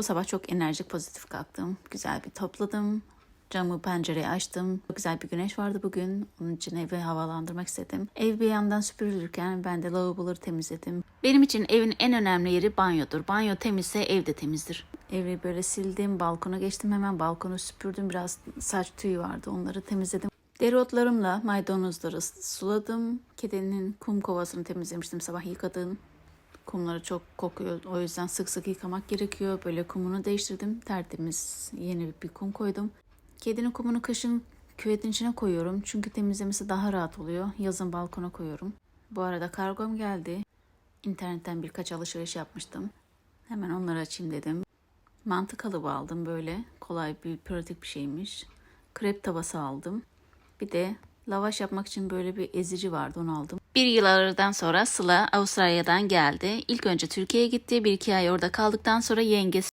Bu sabah çok enerjik pozitif kalktım. Güzel bir topladım. Camı pencereyi açtım. Çok güzel bir güneş vardı bugün. Onun için evi havalandırmak istedim. Ev bir yandan süpürülürken ben de lavaboları temizledim. Benim için evin en önemli yeri banyodur. Banyo temizse ev de temizdir. Evi böyle sildim. Balkona geçtim hemen. Balkonu süpürdüm. Biraz saç tüyü vardı. Onları temizledim. Dereotlarımla maydanozları suladım. Kedinin kum kovasını temizlemiştim sabah yıkadım. Kumları çok kokuyor. O yüzden sık sık yıkamak gerekiyor. Böyle kumunu değiştirdim. Tertemiz yeni bir kum koydum. Kedinin kumunu kışın küvetin içine koyuyorum. Çünkü temizlemesi daha rahat oluyor. Yazın balkona koyuyorum. Bu arada kargom geldi. İnternetten birkaç alışveriş yapmıştım. Hemen onları açayım dedim. Mantı kalıbı aldım böyle. Kolay bir pratik bir şeymiş. Krep tavası aldım. Bir de lavaş yapmak için böyle bir ezici vardı onu aldım. Bir yıl aradan sonra Sıla Avustralya'dan geldi. İlk önce Türkiye'ye gitti. Bir iki ay orada kaldıktan sonra yengesi